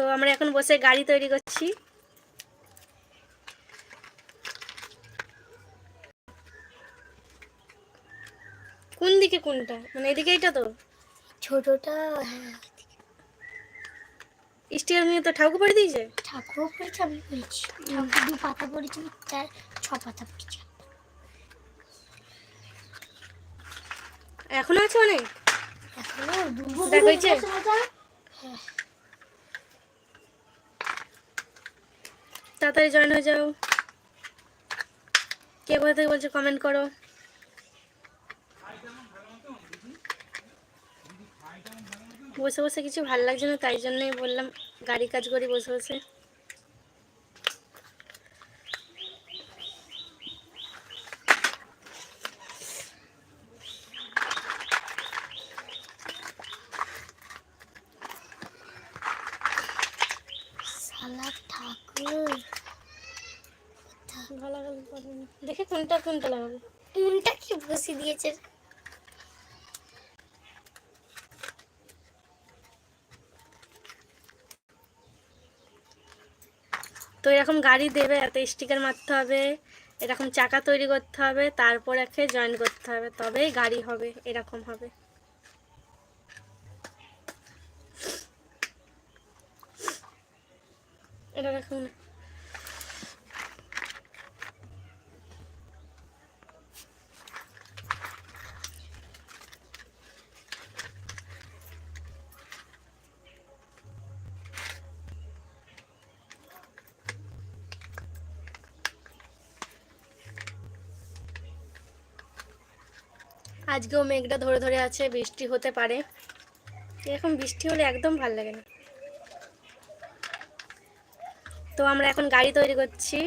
তো আমরা এখন বসে গাড়ি তৈরি করছি। কোন দিকে কোনটা? মানে এদিকে এটা তো? ছোটটা হ্যাঁ স্টিকার নিয়ে তো ঠাকুর পরে দিয়েছে? ঠাকুরও পড়েছে আমি পড়েছি ঠাকুর দু পাতা পড়েছি তার ছ পাতা পড়েছি। এখনও আছে অনেক? এখনও দেখা হ্যাঁ। তাড়াতাড়ি জয়েন হয়ে যাও। কে কোথা থেকে বলছে কমেন্ট করো। বসে বসে কিছু ভালো লাগছে না, তাই জন্যই বললাম, গাড়ি কাজ করি বসে বসে শালা ঠাকুর ভালো লাগল পরে না। দেখে কোনটা কোনটা লাগাবো মনটা কি বসে দিয়েছে। তো এরকম গাড়ি দেবে, এত স্টিকার মারতে হবে, এরকম চাকা তৈরি করতে হবে, তারপর একে জয়েন করতে হবে, তবেই গাড়ি হবে, এরকম হবে। এটা দেখুন। আজকেও মেঘটা ধরে ধরে আছে, বৃষ্টি হতে পারে। এরকম বৃষ্টি হলে একদম ভালো লাগে না। তো আমরা এখন গাড়ি তৈরি করছি।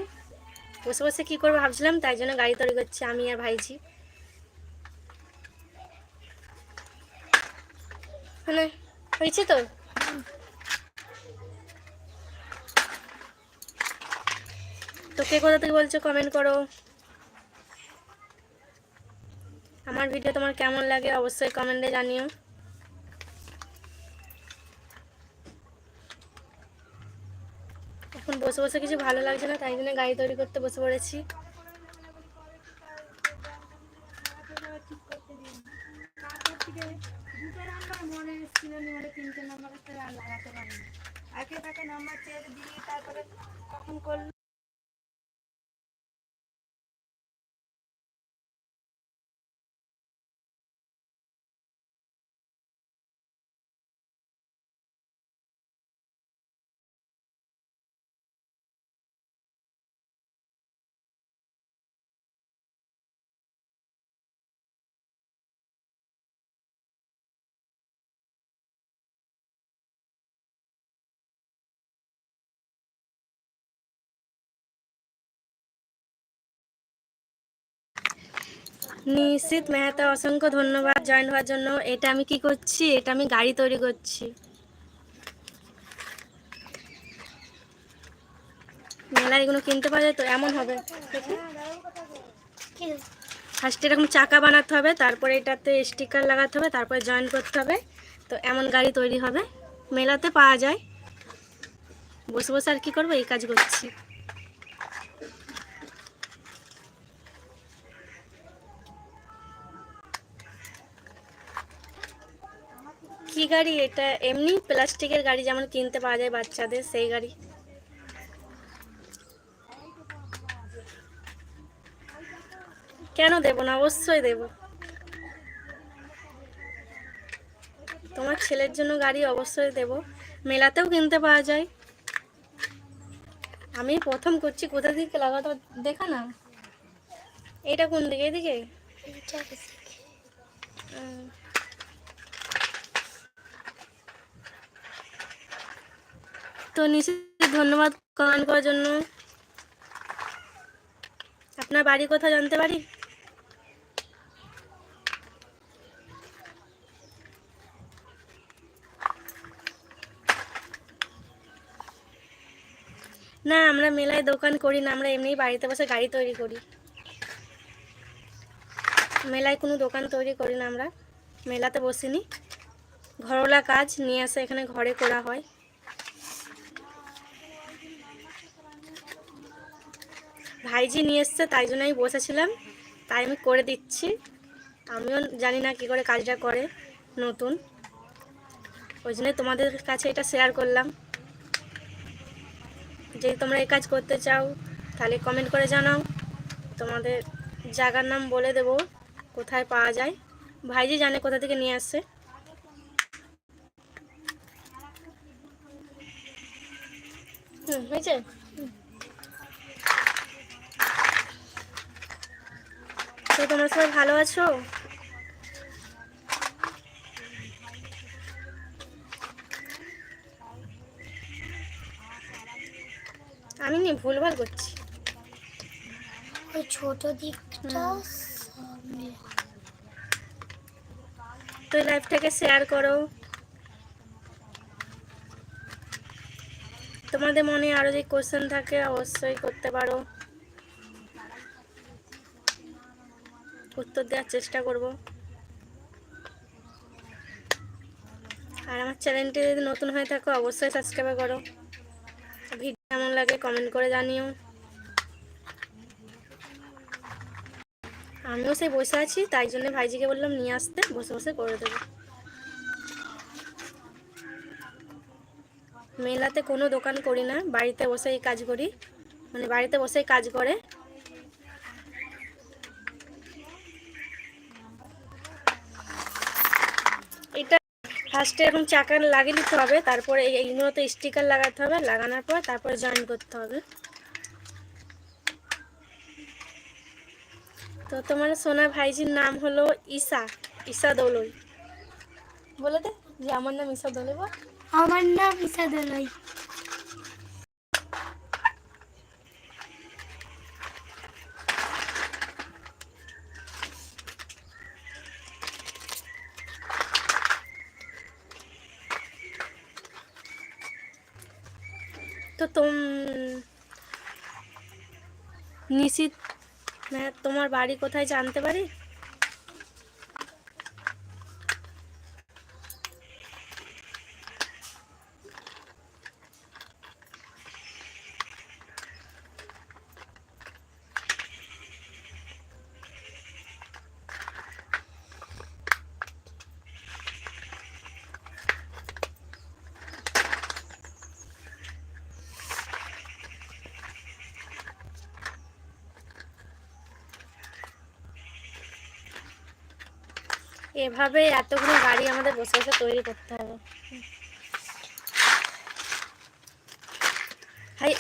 বসে বসে কী করব ভাবছিলাম, তাই জন্য গাড়ি তৈরি করছি, আমি আর ভাইজি। মানে হয়েছে তো? তো কে কোথা থেকে বলছো কমেন্ট করো। আমার ভিডিও তোমার কেমন লাগে অবশ্যই কমেন্টে জানিও। এখন বসে বসে কিছু ভালো লাগছে না, তাই জন্য গাড়ি তৈরি করতে বসে পড়েছি। আগে তাকে নাম্বার চেয়ে দিয়ে তারপরে কখন করল? নিশ্চিত মেহতা, অসংখ্য ধন্যবাদ জয়েন হওয়ার জন্য। এটা আমি কি করছি? এটা আমি গাড়ি তৈরি করছি। মেলায় এগুলো কিনতে পাওয়া যায় তো এমন হবে। ফার্স্টে এরকম চাকা বানাতে হবে, তারপরে এটাতে স্টিকার লাগাতে হবে, তারপরে জয়েন করতে হবে। তো এমন গাড়ি তৈরি হবে। মেলাতে পাওয়া যায়। বসে বসে আর কি করব? এই কাজ করছি। কি গাড়ি? এটা এমনি প্লাস্টিকের গাড়ি যেমন কিনতে পাওয়া যায় বাচ্চাদের সেই গাড়ি। কেন দেব না? অবশ্যই দেব। তোমার ছেলের জন্য গাড়ি অবশ্যই দেব। মেলাতেও কিনতে পাওয়া যায়। আমি প্রথম করছি কোথা থেকে লাগাতে দেখা না? এটা কোন দিকে? এদিকে এইটা বেশি। উম। তো নিশ্চয়ই ধন্যবাদ কমেন্ট করার জন্য। আপনার বাড়ি কোথায় জানতে পারি? না, আমরা মেলায় দোকান করি না, আমরা এমনি বাড়িতে বসে গাড়ি তৈরি করি। মেলায় কোনো দোকান তৈরি করি না আমরা, মেলাতে বসিনি। ঘরোয়া কাজ নিয়ে আসে এখানে ঘরে করা হয়। ভাইজি নিয়ে এসছে, তাই জন্য আমি বসেছিলাম। তাই আমি করে দিচ্ছি। আমিও জানি না কী করে কাজটা করে নতুন। ওই জন্যই তোমাদের কাছে এটা শেয়ার করলাম। যদি তোমরা এই কাজ করতে চাও, তাহলে কমেন্ট করে জানাও। তোমাদের জায়গার নাম বলে দেব, কোথায় পাওয়া যায়। ভাইজি জানে কোথা থেকে নিয়ে আসছে হুম, হয়েছে? তোমরা সবাই ভালো আছো? আমি নি ভুলভাল করছি। ওই ছোট দিকটা তো লাইভটাকে শেয়ার করো। তোমাদের মনে আরও যে কোশ্চেন থাকে অবশ্যই করতে পারো। উত্তর দেওয়ার চেষ্টা করব। আর আমার চ্যানেলটি যদি নতুন হয়ে থাকো, অবশ্যই সাবস্ক্রাইব করো। ভিডিও কেমন লাগে কমেন্ট করে জানিও। আমিও সেই বসে আছি, তাই জন্য ভাইজিকে বললাম নিয়ে আসতে, বসে বসে করে দেবো। মেলাতে কোনো দোকান করি না, বাড়িতে বসেই কাজ করি। মানে বাড়িতে বসেই কাজ করে এটা ফার্স্টে এরকম চাকা লাগিয়ে নিতে হবে, তারপরে এই- এইগুলোতে স্টিকার লাগাতে হবে, লাগানোর পর তারপরে জয়েন করতে হবে। তো তোমার সোনা ভাইজির নাম হলো ঈশা ঈশা দোলই। বলে দে যে আমার নাম ঈশা দৌলই আমার নাম ঈশা দোলই তো তোম হ্যাঁ তোমার বাড়ি কোথায় জানতে পারি? এভাবে এতগুলো গাড়ি আমাদের বসে বসে তৈরি করতে হবে।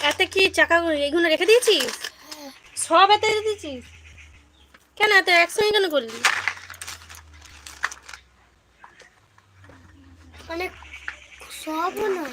এতে কি চাকা এগুলো রেখে দিয়েছিস? সব এতে রেখে দিয়েছিস? কেন এত একসঙ্গে কেন করলি? অনেক সব না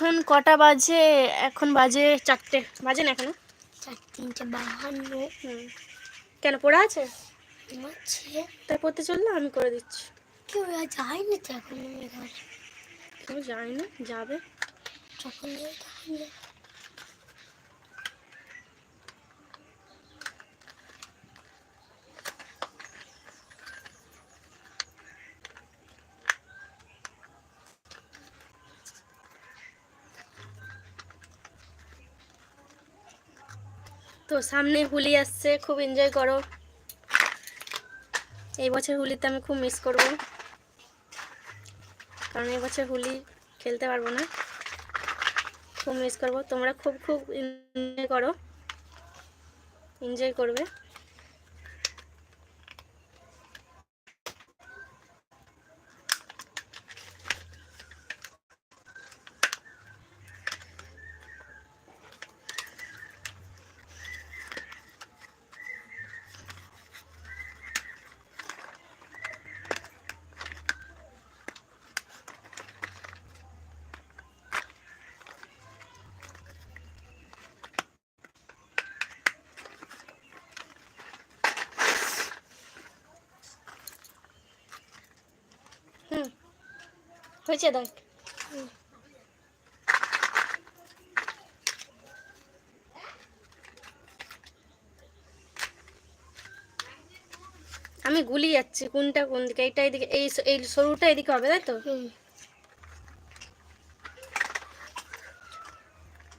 এখন কটা বাজে? এখন বাজে চারটে। বাজে না এখনও? তিনটে বাহান্ন। কেন পড়া আছে? তাই পড়তে চলল আমি করে দিচ্ছি। কেউ আর যায়নি তো এখন? কেউ যায় না যাবে যখন তো সামনে হোলি আসছে, খুব এনজয় করো। এই বছর হোলিতে আমি খুব মিস করব। কারণ এই বছর হোলি খেলতে পারব না। খুব মিস করব। তোমরা খুব খুব এনজয় করো। এনজয় করবে। হয়েছে দেখ আমি গুলি যাচ্ছি কোনটা কোন দিকে? এইটা এইদিকে এই এই সরুটা এদিকে হবে তাই তো?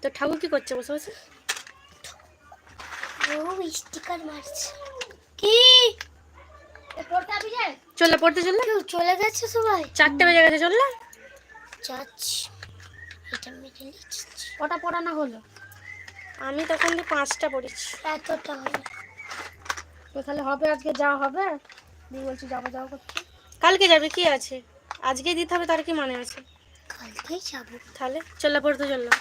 তো ঠাকুর কি করছে? বসে বসে। কি? চলে পড়তে চললে চলে গেছে সবাই? চারটে বেজে গেছে চললে যাচ্ছি এটা মেরে কটা পড়ানো হলো? আমি তখন পাঁচটা পড়েছি। এতটা হলো। তো তাহলে হবে আজকে যাওয়া হবে? দিয়ে বলছি যাব যাব করছি কালকে যাবে কি আছে? আজকেই দিতে হবে তার কি মানে আছে? কালকেই যাব। তাহলে চললে পড়তে চললাম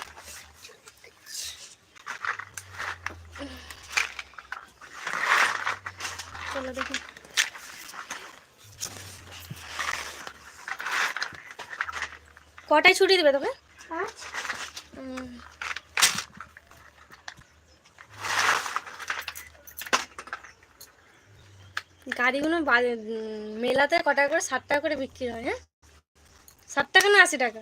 চলো দেখি। কটায় ছুটি দেবে তোকে? গাড়িগুলো মেলাতে ক টাকা করে ষাট টাকা করে বিক্রি হয় হ্যাঁ? ষাট টাকা না আশি টাকা?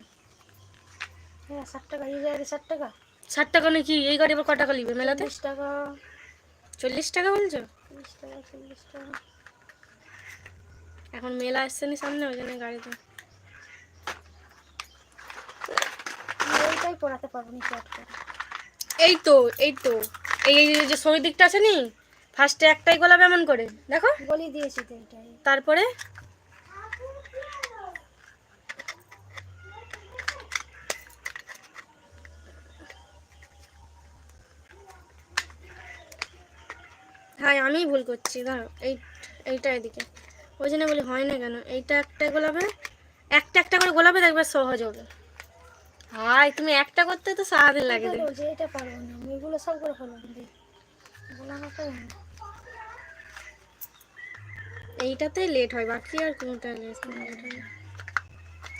হ্যাঁ ষাট টাকা এই গাড়ি ষাট টাকা। ষাট টাকা নাকি এই গাড়ি আবার ক টাকা নিবে মেলাতে? তিরিশ টাকা। চল্লিশ টাকা বলছো? টাকা চল্লিশ টাকা। এখন মেলা আসছে নি সামনে ওই জন্য গাড়িতে। এইটাই পড়াতে পারব না চট করে। এই তো এই তো। এই যে শরীর দিকটা আছে নি? ফার্স্টে একটাই গোলাপ এমন করে দেখো। বলি দিয়েছি তো এইটাই তারপরে? হ্যাঁ আমি ভুল করছি ধরো এই এইটা এদিকে। ওই জন্য বলি হয় না কেন? এইটা একটা গোলাপে একটা একটা করে গোলাপে দেখবে সহজ হবে। হাই তুমি একটা করতে তো সারাদিন লাগে এটাই দেখবে বলছি এটা পারব না আমি এগুলো সব করে ফেলব কিন্তু। বলা না। পারব এইটাতে লেট হয় বাকি আর কোনটা লেট হয়।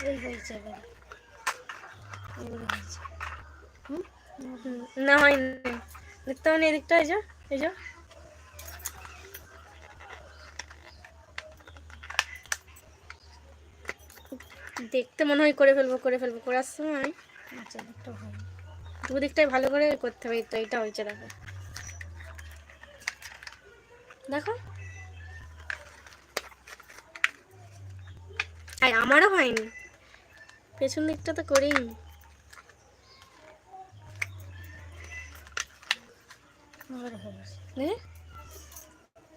এই হয়েছে এবারে। এবারে হয়েছে। হুম, না হয় না। দেখতে হবে না এদিকটা এই যা এই যা। দেখতে মনে হয় করে ফেলব করে ফেলব করার সময় আচ্ছা দুদিকটাই ভালো করে করতে হবে তো এইটা হয়েছে দেখো। দেখো। আর আমারও হয়নি। পেছন দিকটা তো দেখে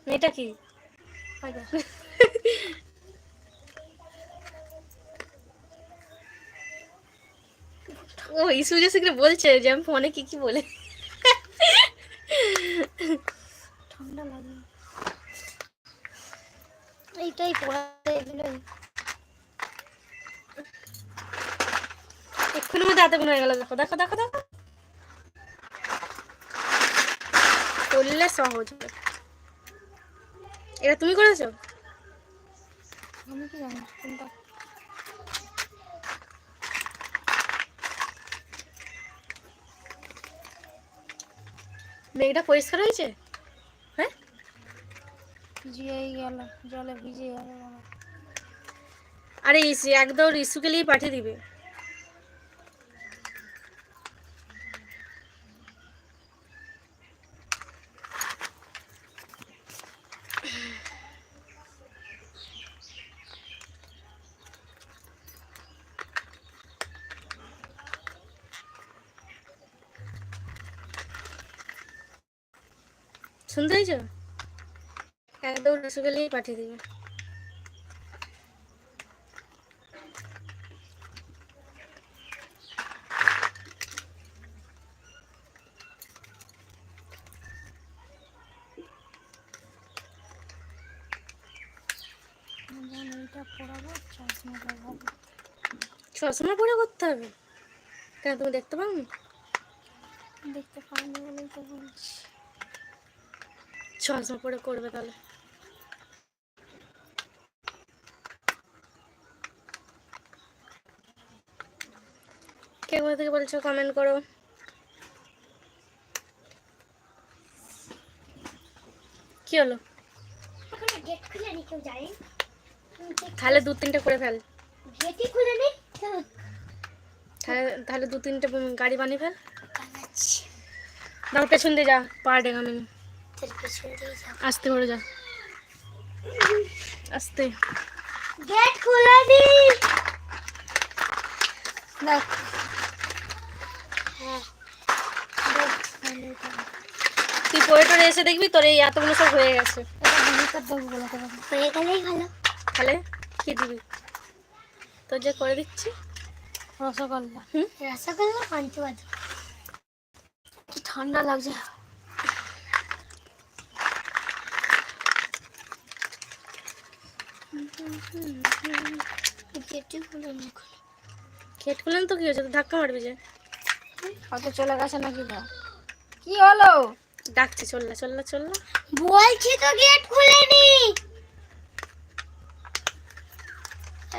এটা কি হয়ে গেছে ও ইসু যে সেখানে বলছে যে আমি ফোনে কি কি বলে। ঠান্ডা লাগে। এইটাই পড়াতে এগুলোই। এক্ষুনি মধ্যে হাতে হয়ে গেল দেখো দেখো দেখো দেখো। করলে সহজ হবে। এটা তুমি করেছ? আমি কি জানি মেঘটা পরিষ্কার হয়েছে? হ্যাঁ? গেল জলে ভিজে গেল। আরে একদম রিসুকে নিয়ে পাঠিয়ে দিবে। শুনতে পেয়েছ একদম নিয়ে পাঠিয়ে দিবে। চশমা পরে করতে হবে? কেন, তুমি দেখতে পাও দেখতে পাইনি বলেই তো বলছি। চশমা পরে করবে তাহলে। কে কোথা থেকে বলছো? কমেন্ট করো। কি হলো? তাহলে দু তিনটে করে ফেল। তাহলে দু তিনটে গাড়ি বানিয়ে ফেল। দাও পেছন দিয়ে যা পা ডেঙামি পেছন দিয়ে আসতে করে যা আস্তে গেট খুলে দি দেখ তুই পোয়েটরে এসে দেখবি তোর এই এতগুলো সব হয়ে গেছে হয়ে গেলেই ভালো তাহলে কি দিবি তোর যে করে দিচ্ছি রসগোল্লা হুম? রসগোল্লা পঞ্চবাদী কি ঠান্ডা লাগছে গেটে খুলে মুখ। খেট খুলেন তো কি হয়েছে? ধাক্কা মারবি যে। হয়তো চলে গেছে নাকি না কি হলো? ডাকছি চললা চললা চললা বলছি তো গেট খুলে নি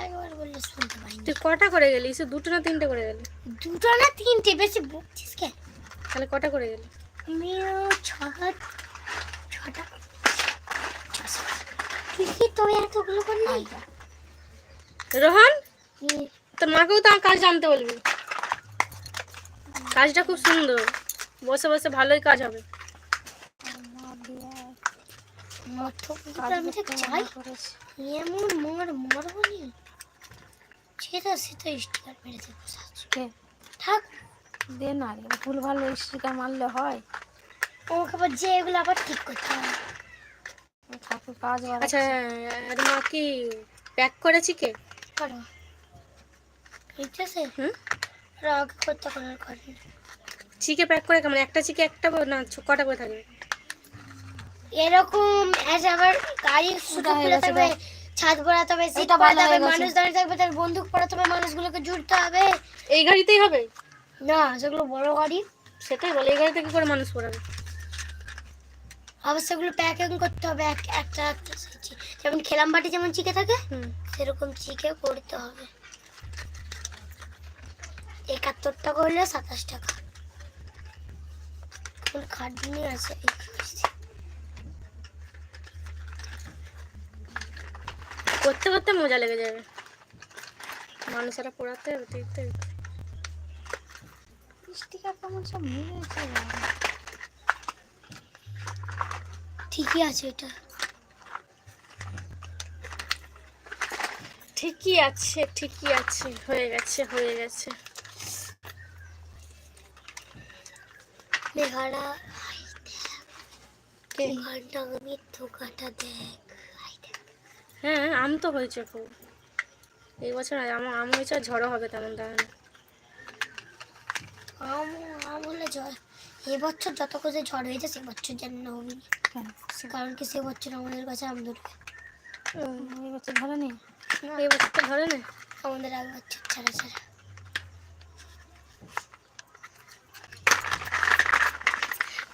একবার বললে শুনতে তুই কটা করে গেলি? সে দুটো না তিনটে করে গেলি? দুটো না তিনটে? বেশি বকছিস কেন? তাহলে কটা করে গেলি? ছটা ছটা তুমি এতগুলো করলি রোহন তোর মাকেও তো কাজ জানতে বলবি। কাজটা খুব সুন্দর। বসে বসে ভালোই কাজ হবে। এমন মর সেটা সেটা স্টিকার মেরেছে বসে থাক। দে না রে ভুল ভালো স্টিকার মারলে হয়। আমাকে আবার যে এগুলো আবার ঠিক করতে হবে। ঠাকুর আচ্ছা আর মা কি প্যাক করেছি কে? করো। ঠিক আছে হুম? রাগ করতে করার করে চিকে প্যাক করে কেমন? একটা চিকে একটা না কটা করে থাকবে? এরকম এস আবার শুধু হয়ে থাকবে ছাদ পড়াতে হবে সিট ভালো পড়াতে হবে মানুষ দাঁড়িয়ে থাকবে তার বন্দুক পড়াতে হবে মানুষগুলোকে জুড়তে হবে। এই গাড়িতেই হবে? না সেগুলো বড় গাড়ি। সেটাই বলে এই গাড়িতে কি করে মানুষ পড়াবে। আবার সেগুলো প্যাকিং করতে হবে এক একটা একটা যেমন খেলাম বাটি যেমন চিকে থাকে হুম। সেরকম চিকে করতে হবে। একাত্তর টাকা হলে সাতাশ টাকা। খাটনি আছে করতে করতে মজা লেগে যাবে। মানুষেরা পড়াতে হবে দেখতে স্টিকার কেমন সব মিলেছে ঠিকই আছে এটা। ঠিকই আছে ঠিকই আছে হয়ে গেছে হয়ে গেছে। মেঘাড়া কে? ঘণ্টা মৃত্যু দেখ। হ্যাঁ আম তো হয়েছে খুব। এই বছর আম আম হয়েছে আর ঝড়ও হবে তেমন দাঁড়ানো আম আম হলে ঝড় এবছর যত করে ঝড় হয়েছে সে বছর যেন না হবে। কারণ কি সে বছর আমাদের কাছে আম ধরবে। এই বছর ধরে নি। এই বছরটা ধরে না আমাদের আগে বছর ছাড়া ছাড়া।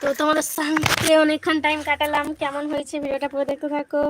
তো তোমাদের সঙ্গে অনেকক্ষণ টাইম কাটালাম। কেমন হয়েছে? ভিডিওটা পুরো দেখতে থাকো।